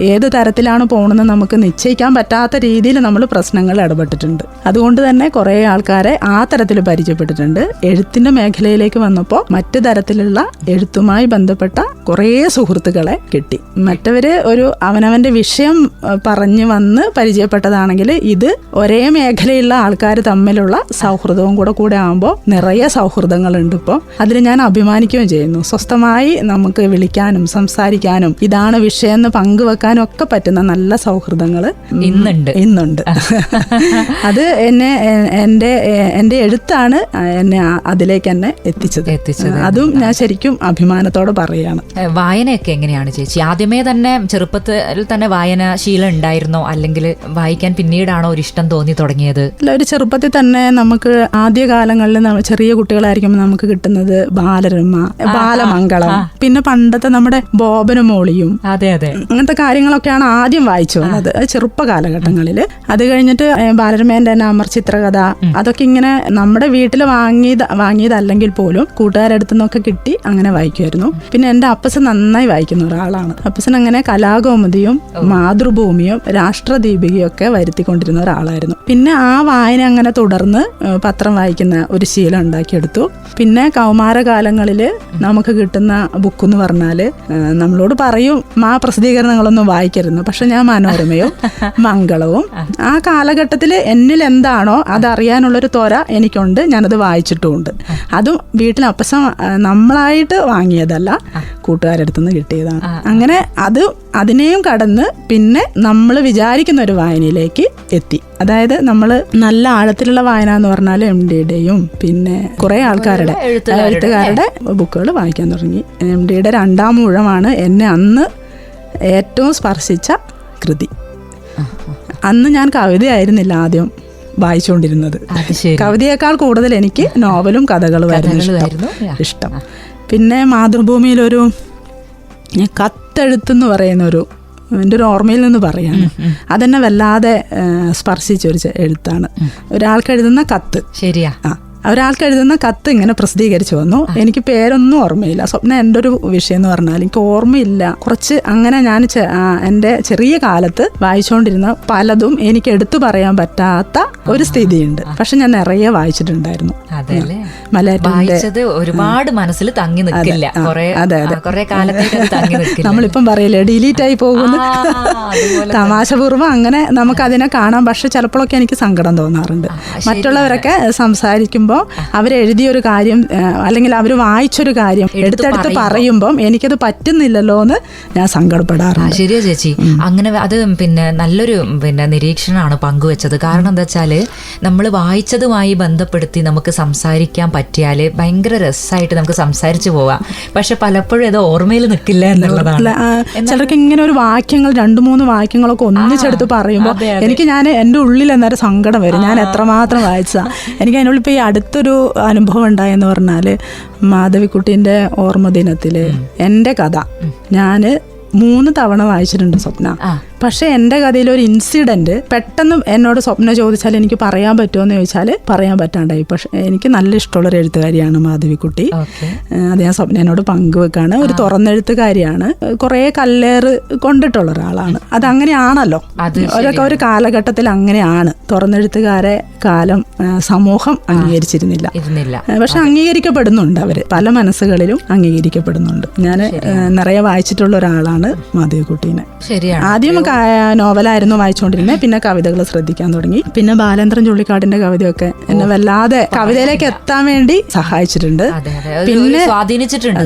ഏത് തരത്തിലാണ് പോകണമെന്ന് നമുക്ക് നിശ്ചയിക്കാൻ പറ്റാത്ത രീതിയിൽ നമ്മൾ പ്രശ്നങ്ങൾ ഇടപെട്ടിട്ടുണ്ട്. അതുകൊണ്ട് തന്നെ കുറേ ആൾക്കാരെ ആ തരത്തിൽ പരിചയപ്പെട്ടിട്ടുണ്ട്. എഴുത്തിന്റെ മേഖലയിലേക്ക് വന്നപ്പോൾ മറ്റു തരത്തിലുള്ള എഴുത്തുമായി ബന്ധപ്പെട്ട കുറേ സുഹൃത്തുക്കളെ കിട്ടി. മറ്റവര് ഒരു അവനവന്റെ വിഷയം പറഞ്ഞു വന്ന് പരിചയപ്പെട്ടതാണെങ്കിൽ ഇത് ഒരേ മേഖലയുള്ള ആൾക്കാർ തമ്മിലുള്ള സൗഹൃദവും കൂടെ കൂടെ ആകുമ്പോൾ നിറയെ സൗഹൃദങ്ങളുണ്ട് ഇപ്പോൾ അതിൽ ഞാൻ അഭിമാനിക്കുകയും ചെയ്യുന്നു. സ്വസ്ഥമായി നമുക്ക് വിളിക്കാനും സംസാരിക്കാനും ഇതാണ് വിഷയം എന്ന് പങ്കുവെക്കാനും ഒക്കെ പറ്റുന്ന നല്ല സൗഹൃദങ്ങൾ ഇന്നുണ്ട്. ഇന്നുണ്ട്. (laughs) അത് എന്നെ എന്റെ എന്റെ എഴുത്താണ് എന്നെ അതിലേക്ക് എന്നെ എത്തിച്ചത്. എത്തിച്ചത്. അതും ഞാൻ ശരിക്കും അഭിമാനത്തോടെ പറയാണ്. വായനയൊക്കെ എങ്ങനെയാണ് ചേച്ചി? ആദ്യമേ തന്നെ ചെറുപ്പത്തിൽ തന്നെ വായന ശീലം ഉണ്ടായിരുന്നോ? അല്ലെങ്കിൽ വായിക്കാൻ പിന്നീടാണോ ഒരു ഇഷ്ടം തോന്നി തുടങ്ങിയത്? അല്ല ഒരു ചെറുപ്പത്തിൽ തന്നെ നമുക്ക് ആദ്യ കാലങ്ങളിൽ ചെറിയ കുട്ടികളായിരിക്കുമ്പോൾ നമുക്ക് കിട്ടുന്നത് ബാലരമ ബാലമംഗളം പിന്നെ പണ്ടത്തെ നമ്മുടെ ബോബനും മോളിയും അതെ അതെ. അങ്ങനത്തെ കാര്യങ്ങളൊക്കെയാണ് ആദ്യം വായിച്ചു വന്നത്. ചെറുപ്പ കാലഘട്ടങ്ങളിൽ. അത് കഴിഞ്ഞിട്ട് ബാലരമേന്റെ തന്നെ അമർ ചിത്രകഥ അതൊക്കെ ഇങ്ങനെ നമ്മുടെ വീട്ടിൽ വാങ്ങിയത് വാങ്ങിയതല്ലെങ്കിൽ പോലും കൂട്ടുകാരടുത്തു നിന്നൊക്കെ കിട്ടി അങ്ങനെ വായിക്കുമായിരുന്നു. പിന്നെ എന്റെ അപ്പസൻ നന്നായി വായിക്കുന്ന ഒരാളാണ്. അപ്പസൻ അങ്ങനെ കലാകൗമുദിയും മാതൃഭൂമിയും രാഷ്ട്രദീപികയും ഒക്കെ വരുത്തിക്കൊണ്ടിരുന്ന ഒരാളായിരുന്നു. പിന്നെ ആ വായന അങ്ങനെ തുടർന്ന് പത്രം വായിക്കുന്ന ഒരു ശീലം ഉണ്ടാക്കിയെടുത്തു. പിന്നെ കൗമാരകാലങ്ങളിൽ നമുക്ക് കിട്ടുന്ന ബുക്ക് എന്ന് പറഞ്ഞാൽ നമ്മളോട് പറയും മാ പ്രസിദ്ധീകരണങ്ങളൊന്നും വായിക്കരുന്നു പക്ഷെ ഞാൻ മനോരമയും (laughs) മംഗളവും ആ കാലഘട്ടത്തിൽ എന്നിൽ എന്താണോ അതറിയാനുള്ളൊരു ത്വര എനിക്കുണ്ട്. ഞാനത് വായിച്ചിട്ടുമുണ്ട്. അതും വീട്ടിൽ അപ്പസം നമ്മളായിട്ട് വാങ്ങിയതല്ല. കൂട്ടുകാരടുത്ത് നിന്ന് കിട്ടിയതാണ്. അങ്ങനെ അത് അതിനെയും കടന്ന് പിന്നെ നമ്മൾ വിചാരിക്കുന്ന ഒരു വായനയിലേക്ക് എത്തി. അതായത് നമ്മൾ നല്ല ആഴത്തിലുള്ള വായന എന്ന് പറഞ്ഞാൽ എം ഡിയുടെയും പിന്നെ കുറെ ആൾക്കാരുടെ എഴുത്തുകാരുടെ, എഴുത്തുകാരുടെ ബുക്കുകൾ വായിക്കാൻ തുടങ്ങി. എം ഡിയുടെ രണ്ടാം ഊഴമാണ് എന്നെ അന്ന് ഏറ്റവും സ്പർശിച്ച കൃതി. അന്ന് ഞാൻ കവിതയായിരുന്നില്ല ആദ്യം. വായിച്ചുകൊണ്ടിരുന്നത് കവിതയേക്കാൾ കൂടുതൽ എനിക്ക് നോവലും കഥകളും ഇഷ്ടം. ഇഷ്ടം. പിന്നെ മാതൃഭൂമിയിലൊരു കത്തെഴുത്തെന്ന് പറയുന്ന ഒരു എന്റെ ഒരു ഓർമ്മയിൽ നിന്ന് പറയാണ്. അതെന്നെ വല്ലാതെ സ്പർശിച്ചൊരു സ്പർശിച്ച ഒരു എഴുത്താണ് ഒരാൾക്ക് എഴുതുന്ന കത്ത്. ശരിയാ. ആ ഒരാൾക്ക് എഴുതുന്ന കത്ത് ഇങ്ങനെ പ്രസിദ്ധീകരിച്ചു വന്നു. എനിക്ക് പേരൊന്നും ഓർമ്മയില്ല. സ്വപ്ന എന്റെ ഒരു വിഷയം എന്ന് പറഞ്ഞാൽ എനിക്ക് ഓർമ്മയില്ല. കുറച്ച് അങ്ങനെ ഞാൻ എന്റെ ചെറിയ കാലത്ത് വായിച്ചുകൊണ്ടിരുന്ന പലതും എനിക്ക് എടുത്തു പറയാൻ പറ്റാത്ത ഒരു സ്ഥിതിയുണ്ട്. പക്ഷെ ഞാൻ നിറയെ വായിച്ചിട്ടുണ്ടായിരുന്നു. ഒരുപാട് മനസ്സിൽ തങ്ങി നിൽക്കില്ല. അതെ, അതെ. നമ്മളിപ്പം പറയില്ലേ ഡിലീറ്റ് ആയി പോകുന്നു. തമാശപൂർവം അങ്ങനെ നമുക്ക് അതിനെ കാണാം. പക്ഷെ ചിലപ്പോഴൊക്കെ എനിക്ക് സങ്കടം തോന്നാറുണ്ട്. മറ്റുള്ളവരൊക്കെ സംസാരിക്കുമ്പോൾ പറയുമ്പോൾ അവരെഴുതിയൊരു കാര്യം അല്ലെങ്കിൽ അവർ വായിച്ചൊരു കാര്യം എടുത്തെടുത്ത് പറയുമ്പം. എനിക്കത് പറ്റുന്നില്ലല്ലോ എന്ന് ഞാൻ സങ്കടപ്പെടാറുണ്ട്. ശരിയാ ചേച്ചി. അങ്ങനെ അത് പിന്നെ നല്ലൊരു പിന്നെ നിരീക്ഷണമാണ് പങ്കുവെച്ചത്. കാരണം എന്താ വെച്ചാൽ നമ്മൾ വായിച്ചതുമായി ബന്ധപ്പെടുത്തി നമുക്ക് സംസാരിക്കാൻ പറ്റിയാൽ ഭയങ്കര രസമായിട്ട് നമുക്ക് സംസാരിച്ചു പോവാം. പക്ഷെ പലപ്പോഴും അത് ഓർമ്മയിൽ നിൽക്കില്ല എന്നുള്ളതാണ്. ചിലർക്ക് ഇങ്ങനെ ഒരു വാക്യങ്ങൾ രണ്ടു മൂന്ന് വാക്യങ്ങളൊക്കെ ഒന്നിച്ചെടുത്ത് പറയുമ്പോൾ എനിക്ക് ഞാൻ എന്റെ ഉള്ളിൽ എന്നൊരു സങ്കടം വരും. ഞാൻ എത്രമാത്രം വായിച്ചതാണ് എനിക്ക് അതിനുള്ളിൽ ഇപ്പോൾ ഈ അടുത്തൊരു അനുഭവം ഉണ്ടായെന്ന് പറഞ്ഞാൽ മാധവിക്കുട്ടീന്റെ ഓർമ്മ ദിനത്തിൽ എന്റെ കഥ. ഞാൻ മൂന്ന് തവണ വായിച്ചിട്ടുണ്ട് സ്വപ്ന. പക്ഷേ എന്റെ കഥയിൽ ഒരു ഇൻസിഡന്റ് പെട്ടെന്ന് എന്നോട് സ്വപ്ന ചോദിച്ചാൽ എനിക്ക് പറയാൻ പറ്റുമോ എന്ന് ചോദിച്ചാൽ പറയാൻ പറ്റാണ്ടായി. പക്ഷെ എനിക്ക് നല്ല ഇഷ്ടമുള്ളൊരു എഴുത്തുകാരിയാണ് മാധവിക്കുട്ടി. അത് ഞാൻ സ്വപ്ന എന്നോട് പങ്കുവെക്കാണ്. ഒരു തുറന്നെഴുത്തുകാരിയാണ് കുറേ കല്ലേറ് കൊണ്ടിട്ടുള്ള ഒരാളാണ്. അത് അങ്ങനെയാണല്ലോ. അതൊക്കെ ഒരു കാലഘട്ടത്തിൽ അങ്ങനെയാണ്. തുറന്നെഴുത്തുകാരെ കാലം സമൂഹം അംഗീകരിച്ചിരുന്നില്ല. പക്ഷെ അംഗീകരിക്കപ്പെടുന്നുണ്ട് അവർ. പല മനസ്സുകളിലും അംഗീകരിക്കപ്പെടുന്നുണ്ട്. ഞാൻ നിറയെ വായിച്ചിട്ടുള്ള ഒരാളാണ് മാധവിക്കുട്ടീനെ. ആദ്യം നോവലായിരുന്നു വായിച്ചുകൊണ്ടിരുന്നത്. പിന്നെ കവിതകൾ ശ്രദ്ധിക്കാൻ തുടങ്ങി. പിന്നെ ബാലേന്ദ്രൻ ചുള്ളിക്കാടിന്റെ കവിതയൊക്കെ എന്നെ വല്ലാതെ കവിതയിലേക്ക് എത്താൻ വേണ്ടി സഹായിച്ചിട്ടുണ്ട്. പിന്നെ സ്വാധീനിച്ചിട്ടുണ്ട്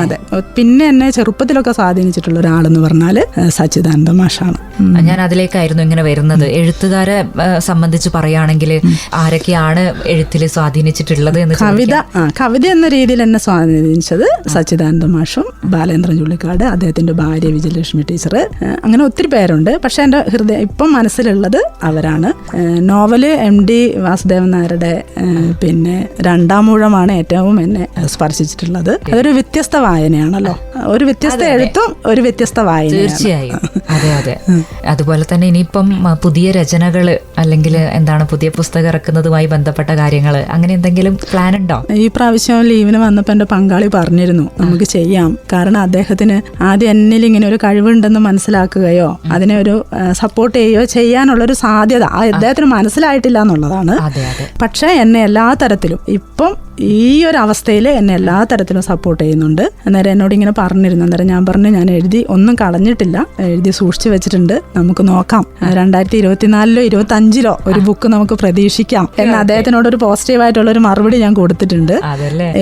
അതെ പിന്നെ എന്നെ ചെറുപ്പത്തിലൊക്കെ സ്വാധീനിച്ചിട്ടുള്ള ഒരാളെന്ന് പറഞ്ഞാൽ സച്ചിദാനന്ദ മാഷാണ്. ഞാൻ അതിലേക്കായിരുന്നു ഇങ്ങനെ വരുന്നത്. എഴുത്തുകാരെ സംബന്ധിച്ച് പറയുകയാണെങ്കിൽ ആരൊക്കെയാണ് എഴുത്തിൽ സ്വാധീനിച്ചിട്ടുള്ളത് എന്ന് കവിത കവിത എന്ന രീതിയിൽ എന്നെ സ്വാധീനിച്ചത് സച്ചിദാനന്ദ മാഷും ബാലേന്ദ്രൻ ചുള്ളിക്കാട് അദ്ദേഹത്തിന്റെ ഭാര്യ വിജയലക്ഷ്മി ടീച്ചർ അങ്ങനെ ഒത്തിരി പേരുണ്ട്. പക്ഷെ എന്റെ ഹൃദയം ഇപ്പം മനസ്സിലുള്ളത് അവരാണ്. Novel novel M D Vasudevan നായരുടെ പിന്നെ രണ്ടാം മൂഴമാണ് ഏറ്റവും എന്നെ സ്പർശിച്ചിട്ടുള്ളത്. അതൊരു വ്യത്യസ്ത വായനയാണല്ലോ. ഒരു വ്യത്യസ്ത എഴുത്തും ഒരു വ്യത്യസ്ത വായന തീർച്ചയായും. അതെ അതെ. അതുപോലെ തന്നെ ഇനിയിപ്പം പുതിയ രചനകൾ അല്ലെങ്കിൽ എന്താണ് പുതിയ പുസ്തകം ഇറക്കുന്നതുമായി ബന്ധപ്പെട്ട കാര്യങ്ങൾ അങ്ങനെ എന്തെങ്കിലും പ്ലാൻ ഉണ്ടോ? ഈ പ്രാവശ്യം ലീവിന് വന്നപ്പോൾ എന്റെ പങ്കാളി പറഞ്ഞിരുന്നു നമുക്ക് ചെയ്യാം. കാരണം അദ്ദേഹത്തിന് ആദ്യം എന്നിൽ ഇങ്ങനെ ഒരു കഴിവുണ്ടെന്ന് മനസ്സിലാക്കുകയോ അതിനെ ഒരു സപ്പോർട്ട് ചെയ്യുകയോ ചെയ്യാനുള്ളൊരു സാധ്യത ആ അദ്ദേഹത്തിന് മനസ്സിലായിട്ടില്ല എന്നുള്ളതാണ്. പക്ഷേ എന്നെ എല്ലാ തരത്തിലും ഇപ്പം ഈ ഒരു അവസ്ഥയിൽ എന്നെ എല്ലാ തരത്തിലും സപ്പോർട്ട് ചെയ്യുന്നുണ്ട്. അന്നേരം എന്നോട് ഇങ്ങനെ പറഞ്ഞിരുന്നു. അന്നേരം ഞാൻ പറഞ്ഞു ഞാൻ എഴുതി ഒന്നും കളഞ്ഞിട്ടില്ല എഴുതി സൂക്ഷിച്ചു വെച്ചിട്ടുണ്ട്. നമുക്ക് നോക്കാം. രണ്ടായിരത്തി ഇരുപത്തിനാലിലോ ഇരുപത്തി അഞ്ചിലോ ഒരു ബുക്ക് നമുക്ക് പ്രതീക്ഷിക്കാം. എന്ന് അദ്ദേഹത്തിനോട് ഒരു പോസിറ്റീവായിട്ടുള്ള ഒരു മറുപടി ഞാൻ കൊടുത്തിട്ടുണ്ട്.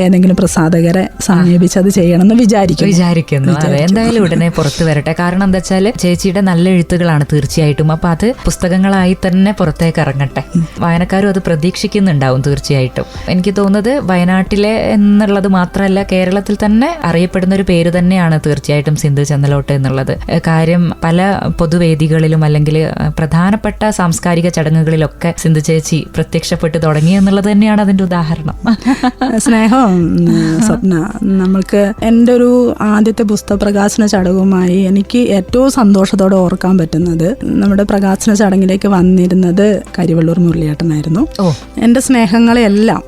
ഏതെങ്കിലും പ്രസാധകരെ സമീപിച്ച് അത് ചെയ്യണമെന്ന് വിചാരിക്കും വിചാരിക്കുന്നു. എന്തായാലും ഉടനെ (laughs) പുറത്തു വരട്ടെ. കാരണം എന്താ വെച്ചാൽ ചേച്ചിയുടെ നല്ല എഴുത്തുകളാണ് തീർച്ചയായിട്ടും. അപ്പൊ അത് പുസ്തകങ്ങളായി തന്നെ പുറത്തേക്ക് ഇറങ്ങട്ടെ. വായനക്കാരും അത് പ്രതീക്ഷിക്കുന്നുണ്ടാവും തീർച്ചയായിട്ടും. എനിക്ക് തോന്നുന്നത് വയനാട്ടിലെ എന്നുള്ളത് മാത്രമല്ല കേരളത്തിൽ തന്നെ അറിയപ്പെടുന്ന ഒരു പേര് തന്നെയാണ് തീർച്ചയായിട്ടും സിന്ധു ചന്ദലോട്ട് എന്നുള്ളത്. കാര്യം പല പൊതുവേദികളിലും അല്ലെങ്കിൽ പ്രധാനപ്പെട്ട സാംസ്കാരിക ചടങ്ങുകളിലൊക്കെ സിന്ധു ചേച്ചി പ്രത്യക്ഷപ്പെട്ട് തുടങ്ങി എന്നുള്ളത് തന്നെയാണ് അതിന്റെ ഉദാഹരണം. സ്നേഹം സ്വപ്ന. നമ്മൾക്ക് എന്റെ ഒരു ആദ്യത്തെ പുസ്തക പ്രകാശന ചടങ്ങുമായി എനിക്ക് ഏറ്റവും സന്തോഷത്തോടെ ഓർക്കാൻ പറ്റുന്നത് നമ്മുടെ പ്രകാശന ചടങ്ങിലേക്ക് വന്നിരുന്നത് കരിവള്ളൂർ മുരളിയേട്ടനായിരുന്നു. എന്റെ സ്നേഹങ്ങളെയെല്ലാം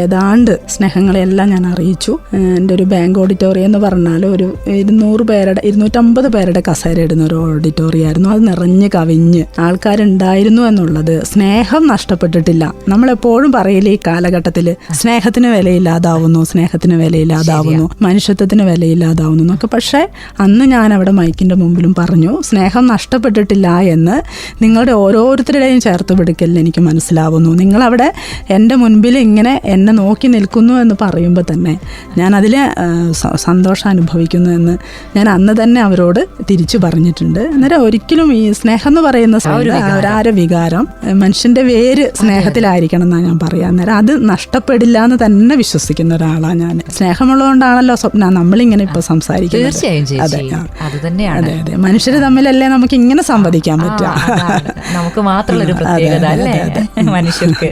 ഏതാണ്ട് സ്നേഹങ്ങളെല്ലാം ഞാൻ അറിയിച്ചു. എന്റെ ഒരു ബാങ്ക് ഓഡിറ്റോറിയം എന്ന് പറഞ്ഞാൽ ഒരു ഇരുന്നൂറ് പേരുടെ ഇരുന്നൂറ്റമ്പത് പേരുടെ കസേര ഇടുന്ന ഒരു ഓഡിറ്റോറിയം ആയിരുന്നു. അത് നിറഞ്ഞ് കവിഞ്ഞ് ആൾക്കാരുണ്ടായിരുന്നു എന്നുള്ളത് സ്നേഹം നഷ്ടപ്പെട്ടിട്ടില്ല. നമ്മളെപ്പോഴും പറയില്ല ഈ കാലഘട്ടത്തിൽ സ്നേഹത്തിന് വിലയില്ലാതാവുന്നു സ്നേഹത്തിന് വിലയില്ലാതാവുന്നു മനുഷ്യത്വത്തിന് വിലയില്ലാതാവുന്നു എന്നൊക്കെ. പക്ഷേ അന്ന് ഞാൻ അവിടെ മൈക്കിന്റെ മുമ്പിലും പറഞ്ഞു സ്നേഹം നഷ്ടപ്പെട്ടിട്ടില്ല എന്ന് നിങ്ങളുടെ ഓരോരുത്തരുടെയും ചേർത്ത് പിടിക്കലിൽ എനിക്ക് മനസ്സിലാവുന്നു. നിങ്ങളവിടെ എന്റെ മുൻപിൽ ഇങ്ങനെ എന്നെ നോക്കി നിൽക്കുന്നു എന്ന് പറയുമ്പോൾ തന്നെ ഞാൻ അതിൽ സന്തോഷം അനുഭവിക്കുന്നു എന്ന് ഞാൻ അന്ന് തന്നെ അവരോട് തിരിച്ചു പറഞ്ഞിട്ടുണ്ട്. അന്നേരം ഒരിക്കലും ഈ സ്നേഹം എന്ന് പറയുന്ന ഒരാര വികാരം? ഏഹ് മനുഷ്യന്റെ വേര് സ്നേഹത്തിലായിരിക്കണം എന്നാണ് ഞാൻ പറയാൻ നേരം അത് നഷ്ടപ്പെടില്ല എന്ന് തന്നെ വിശ്വസിക്കുന്ന ഒരാളാണ് ഞാൻ സ്നേഹമുള്ളതുകൊണ്ടാണല്ലോ സ്വപ്ന നമ്മളിങ്ങനെ ഇപ്പൊ സംസാരിക്കുന്നത്. തീർച്ചയായും അതെ. അത് അതെ മനുഷ്യര് തമ്മിലല്ലേ നമുക്ക് ഇങ്ങനെ സംവദിക്കാൻ പറ്റുക. നമുക്ക് മാത്രമുള്ള ഒരു പ്രത്യേകത അല്ലേ? മനുഷ്യർക്ക്.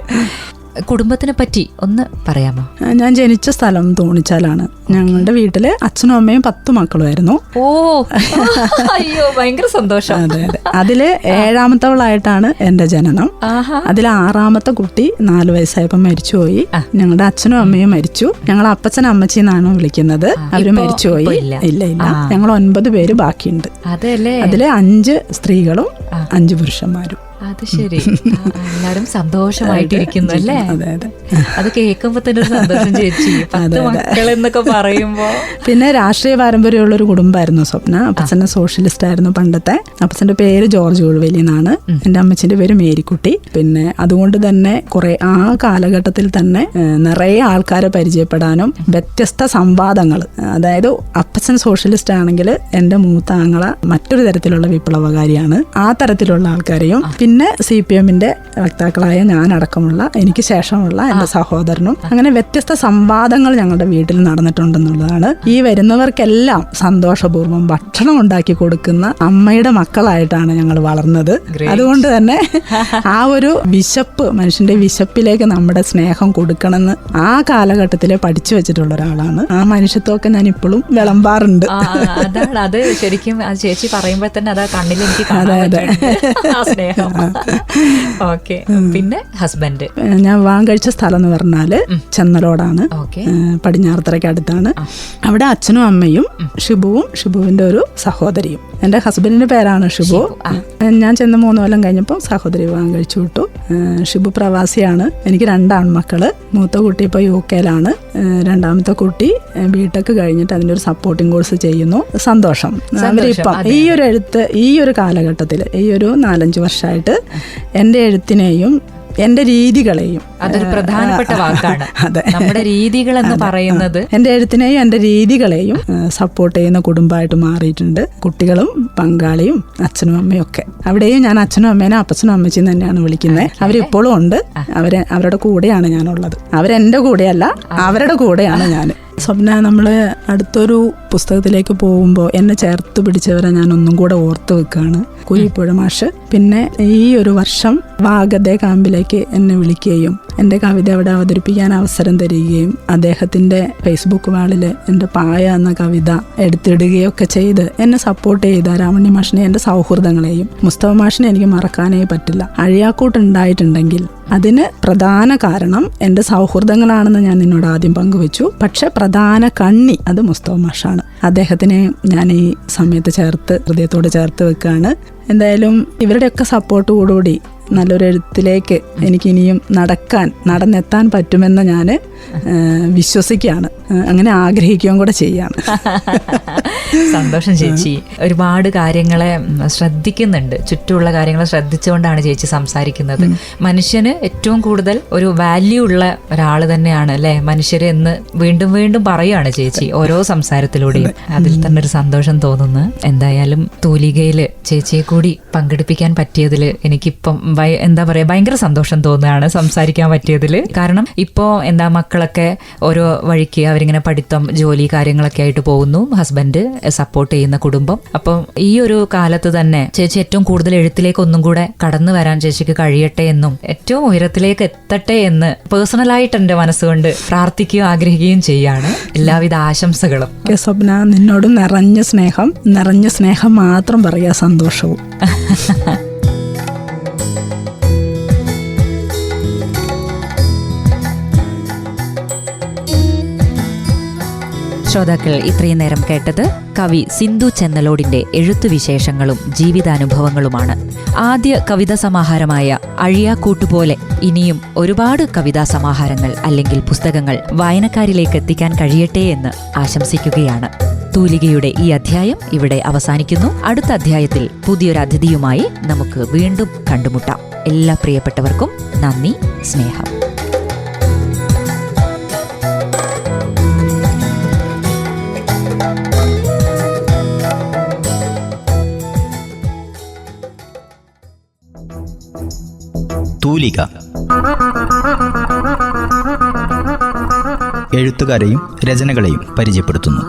കുടുംബത്തിനെ പറ്റി ഒന്ന് പറയാമോ? ഞാൻ ജനിച്ച സ്ഥലം തോണിച്ചാലാണ്. ഞങ്ങളുടെ വീട്ടിൽ അച്ഛനും അമ്മയും പത്ത് മക്കളുമായിരുന്നു. ഓ അയ്യോ ഭയങ്കര സന്തോഷം. അതെ അതെ. അതിൽ ഏഴാമത്തവളായിട്ടാണ് എന്റെ ജനനം. അതിൽ ആറാമത്തെ കുട്ടി നാല് വയസ്സായപ്പോൾ മരിച്ചുപോയി. ഞങ്ങളുടെ അച്ഛനും അമ്മയും മരിച്ചു. ഞങ്ങൾ അപ്പച്ചൻ അമ്മച്ചി എന്നാണ് വിളിക്കുന്നത്. അവർ മരിച്ചുപോയി. ഇല്ല. ഇല്ല ഞങ്ങൾ ഒൻപത് പേര് ബാക്കിയുണ്ട്. അതെല്ലേ അതിൽ അഞ്ച് സ്ത്രീകളും അഞ്ച് പുരുഷന്മാരും. അത് ശരി. എല്ലാരും സന്തോഷമായിട്ടിരിക്കുന്നു അല്ലേ? അതെ കേൾക്കുമ്പോ തന്നെ സന്തോഷം ചേച്ചി. പത്ത് മക്കൾ എന്നൊക്കെ പറയുമ്പോ. പിന്നെ രാഷ്ട്രീയ പാരമ്പര്യമുള്ള ഒരു കുടുംബമായിരുന്നു സ്വപ്ന. അപ്പച്ചന്റെ സോഷ്യലിസ്റ്റ് ആയിരുന്നു പണ്ടത്തെ. അപ്പച്ചന്റെ പേര് ജോർജ് ഉൾവേലി എന്നാണ്. എന്റെ അമ്മച്ചിന്റെ പേര് മേരിക്കുട്ടി. പിന്നെ അതുകൊണ്ട് തന്നെ കുറെ ആ കാലഘട്ടത്തിൽ തന്നെ നിറയെ ആൾക്കാരെ പരിചയപ്പെടാനും വ്യത്യസ്ത സംവാദങ്ങൾ അതായത് അപ്പച്ചൻ സോഷ്യലിസ്റ്റ് ആണെങ്കിൽ എന്റെ മൂത്ത ആങ്ങള മറ്റൊരു തരത്തിലുള്ള വിപ്ലവകാരിയാണ്. ആ തരത്തിലുള്ള ആൾക്കാരെയും പിന്നെ സി പി എമ്മിന്റെ വക്താക്കളായ ഞാൻ അടക്കമുള്ള എനിക്ക് ശേഷമുള്ള എന്റെ സഹോദരനും അങ്ങനെ വ്യത്യസ്ത സംവാദങ്ങൾ ഞങ്ങളുടെ വീട്ടിൽ നടന്നിട്ടുണ്ടെന്നുള്ളതാണ്. ഈ വരുന്നവർക്കെല്ലാം സന്തോഷപൂർവം ഭക്ഷണം ഉണ്ടാക്കി കൊടുക്കുന്ന അമ്മയുടെ മക്കളായിട്ടാണ് ഞങ്ങൾ വളർന്നത്. അതുകൊണ്ട് തന്നെ ആ ഒരു വിശപ്പ് മനുഷ്യന്റെ വിശപ്പിലേക്ക് നമ്മുടെ സ്നേഹം കൊടുക്കണമെന്ന് ആ കാലഘട്ടത്തിൽ പഠിച്ചു വെച്ചിട്ടുള്ള ഒരാളാണ്. ആ മനുഷ്യത്വമൊക്കെ ഞാൻ ഇപ്പോഴും വിളമ്പാറുണ്ട് അതാണ്. അത് ശരിക്കും ചേച്ചി പറയുമ്പോൾ തന്നെ അതാ കണ്ണിൽ എനിക്ക് അതെ പറ്റുന്നുണ്ട്. സ്നേഹം. (laughs) ഓക്കെ പിന്നെ ഹസ്ബൻഡ് ഞാൻ വാങ് കഴിച്ച സ്ഥലം എന്ന് പറഞ്ഞാൽ ചെന്നലോടാണ്. പടിഞ്ഞാറത്തറയ്ക്ക് അടുത്താണ് അവിടെ അച്ഛനും അമ്മയും ഷിബുവും ഷിബുവിന്റെ ഒരു സഹോദരിയും. എന്റെ ഹസ്ബൻഡിന്റെ പേരാണ് ഷിബു. ഞാൻ ചെന്ന് മൂന്ന് കൊല്ലം കഴിഞ്ഞപ്പോൾ സഹോദരി വിവാഹം കഴിച്ചു വിട്ടു. ഷിബു പ്രവാസിയാണ്. എനിക്ക് രണ്ടാൺമക്കൾ മൂത്ത കുട്ടി ഇപ്പോൾ യു കെയിലാണ്. രണ്ടാമത്തെ കുട്ടി ബിടെക് കഴിഞ്ഞിട്ട് അതിന്റെ ഒരു സപ്പോർട്ടിംഗ് കോഴ്സ് ചെയ്യുന്നു. സന്തോഷം. അവരിപ്പം ഈ ഒരു എഴുത്ത് ഈ ഒരു കാലഘട്ടത്തിൽ ഈ ഒരു നാലഞ്ച് വർഷമായിട്ട് എന്റെ എഴുത്തിനെയും എന്റെ രീതികളെയും അതൊരു പ്രധാനപ്പെട്ട വാക്കാണ്. അതെ. നമ്മുടെ രീതികൾ എന്ന് പറയുന്നത് എന്റെ എഴുത്തിനെയും എന്റെ രീതികളെയും സപ്പോർട്ട് ചെയ്യുന്ന കുടുംബമായിട്ട് മാറിയിട്ടുണ്ട്. കുട്ടികളും പങ്കാളിയും അച്ഛനും അമ്മയും ഒക്കെ. അവിടെയും ഞാൻ അച്ഛനും അമ്മേനെ അപ്പച്ചനും അമ്മച്ചിയും തന്നെയാണ് വിളിക്കുന്നത്. അവരിപ്പോഴും ഉണ്ട്. അവരെ അവരുടെ കൂടെയാണ് ഞാനുള്ളത്. അവരെന്റെ കൂടെയല്ല അവരുടെ കൂടെയാണ് ഞാൻ സ്വപ്ന നമ്മൾ അടുത്തൊരു പുസ്തകത്തിലേക്ക് പോകുമ്പോൾ എന്നെ ചേർത്ത് പിടിച്ചവരെ ഞാൻ ഒന്നും കൂടെ ഓർത്ത് വെക്കുകയാണ് കുരിപ്പുഴ മാഷ്. പിന്നെ ഈ ഒരു വർഷം വാഗതെ ക്യാമ്പിലേക്ക് എന്നെ വിളിക്കുകയും എന്റെ കവിത അവിടെ അവതരിപ്പിക്കാൻ അവസരം തരികയും അദ്ദേഹത്തിന്റെ ഫേസ്ബുക്ക് വാളിൽ എന്റെ പായ എന്ന കവിത എടുത്തിടുകയും ഒക്കെ ചെയ്ത് എന്നെ സപ്പോർട്ട് ചെയ്ത രാമണ്യ മാഷിനെ എന്റെ സൗഹൃദങ്ങളെയും മുസ്തഫ മാഷിനെ എനിക്ക് മറക്കാനേ പറ്റില്ല. അഴിയാക്കൂട്ടുണ്ടായിട്ടുണ്ടെങ്കിൽ അതിന് പ്രധാന കാരണം എന്റെ സൗഹൃദങ്ങളാണെന്ന് ഞാൻ നിന്നോട് ആദ്യം പങ്കുവച്ചു. പക്ഷെ പ്രധാന കണ്ണി അത് മുസ്തഫ മാഷാണ്. അദ്ദേഹത്തിനെ ഞാൻ ഈ സമയത്ത് ചേർത്ത് ഹൃദയത്തോട് ചേർത്ത് വെക്കുകയാണ് എന്തായാലും ഇവരുടെയൊക്കെ സപ്പോർട്ട് സപ്പോർട്ടോടുകൂടി നല്ലൊരു എഴുത്തിലേക്ക് എനിക്ക് ഇനിയും നടക്കാൻ നടന്നെത്താൻ പറ്റുമെന്ന് ഞാൻ വിശ്വസിക്കുകയാണ്. അങ്ങനെ ആഗ്രഹിക്കുകയും കൂടെ ചെയ്യാണ് (laughs) സന്തോഷം ചേച്ചി. ഒരുപാട് കാര്യങ്ങളെ ശ്രദ്ധിക്കുന്നുണ്ട്. ചുറ്റുമുള്ള കാര്യങ്ങളെ ശ്രദ്ധിച്ചുകൊണ്ടാണ് ചേച്ചി സംസാരിക്കുന്നത്. മനുഷ്യന് ഏറ്റവും കൂടുതൽ ഒരു വാല്യൂ ഉള്ള ഒരാൾ തന്നെയാണ് അല്ലെ? മനുഷ്യര് എന്ന് വീണ്ടും വീണ്ടും പറയുകയാണ് ചേച്ചി ഓരോ സംസാരത്തിലൂടെയും. അതിൽ തന്നെ ഒരു സന്തോഷം തോന്നുന്നു. എന്തായാലും തൂലികയിൽ ചേച്ചിയെ കൂടി പങ്കെടുപ്പിക്കാൻ പറ്റിയതിൽ എനിക്കിപ്പം എന്താ പറയാ ഭയങ്കര സന്തോഷം തോന്നുകയാണ് സംസാരിക്കാൻ പറ്റിയതിൽ കാരണം ഇപ്പോ എന്താ മക്കളൊക്കെ ഓരോ വഴിക്ക് അവരിങ്ങനെ പഠിത്തം ജോലി കാര്യങ്ങളൊക്കെ ആയിട്ട് പോകുന്നു. ഹസ്ബൻഡ് സപ്പോർട്ട് ചെയ്യുന്ന കുടുംബം. അപ്പം ഈ ഒരു കാലത്ത് തന്നെ ചേച്ചി ഏറ്റവും കൂടുതൽ എഴുത്തിലേക്ക് ഒന്നും കൂടെ കടന്നു വരാൻ ചേച്ചിക്ക് കഴിയട്ടെ എന്നും ഏറ്റവും ഉയരത്തിലേക്ക് എത്തട്ടെ എന്ന് പേഴ്സണലായിട്ട് എന്റെ മനസ്സുകൊണ്ട് പ്രാർത്ഥിക്കുകയും ആഗ്രഹിക്കുകയും ചെയ്യാണ്. എല്ലാവിധ ആശംസകളും. സ്വപ്ന നിന്നോട് നിറഞ്ഞ സ്നേഹം. നിറഞ്ഞ സ്നേഹം മാത്രം പറയാ സന്തോഷവും. (laughs) ശ്രോതാക്കൾ ഇത്രയും നേരം കേട്ടത് കവി സിന്ധു ചെന്നലോടിന്റെ എഴുത്തുവിശേഷങ്ങളും ജീവിതാനുഭവങ്ങളുമാണ്. ആദ്യ കവിതാ സമാഹാരമായ അഴിയാക്കൂട്ടുപോലെ ഇനിയും ഒരുപാട് കവിതാ സമാഹാരങ്ങൾ അല്ലെങ്കിൽ പുസ്തകങ്ങൾ വായനക്കാരിലേക്ക് എത്തിക്കാൻ കഴിയട്ടെ എന്ന് ആശംസിക്കുകയാണ്. തൂലികയുടെ ഈ അധ്യായം ഇവിടെ അവസാനിക്കുന്നു. അടുത്ത അധ്യായത്തിൽ പുതിയൊരു അതിഥിയുമായി നമുക്ക് വീണ്ടും കണ്ടുമുട്ടാം. എല്ലാ പ്രിയപ്പെട്ടവർക്കും നന്ദി സ്നേഹം. തൂലിക എഴുത്തുകാരെയും രചനകളെയും പരിചയപ്പെടുത്തുന്നു.